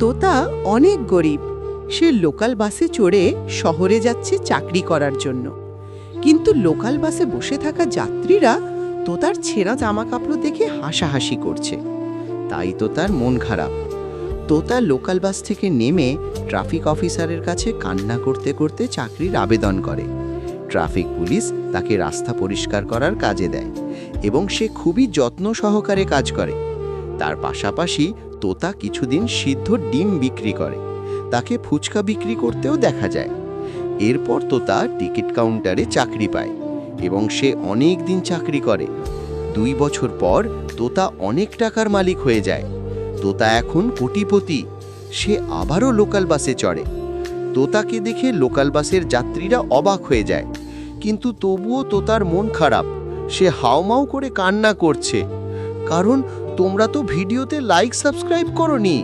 তোতা অনেক গরিব। সে লোকাল বাসে চড়ে শহরে যাচ্ছে চাকরি করার জন্য। কিন্তু লোকাল বাসে বসে থাকা যাত্রীরা তোতার ছেঁড়া জামা কাপড় দেখে হাসাহাসি করছে। তাই তো তার মন খারাপ। তোতা লোকাল বাস থেকে নেমে ট্রাফিক অফিসারের কাছে কান্না করতে করতে চাকরির আবেদন করে। ট্রাফিক পুলিশ তাকে রাস্তা পরিষ্কার করার কাজে দেয় এবং সে খুবই যত্ন সহকারে কাজ করে। তার পাশাপাশি তোতা কিছুদিন সিদ্ধ ডিম বিক্রি করে। তাকে ফুচকা বিক্রি করতেও দেখা যায়। এরপর তোতা টিকিট কাউন্টারে চাকরি পায় এবং সে অনেক দিন চাকরি করে। দুই বছর পর তোতা অনেক টাকার মালিক হয়ে যায়। তোতা এখন কোটিপতি। সে আবারও লোকাল বাসে চড়ে। তোতাকে দেখে লোকাল বাসের যাত্রীরা অবাক হয়ে যায়। কিন্তু তবুও তোতার মন খারাপ। সে হাউমাউ করে কান্না করছে। কারণ তোমরা তো ভিডিওতে লাইক সাবস্ক্রাইব করনি।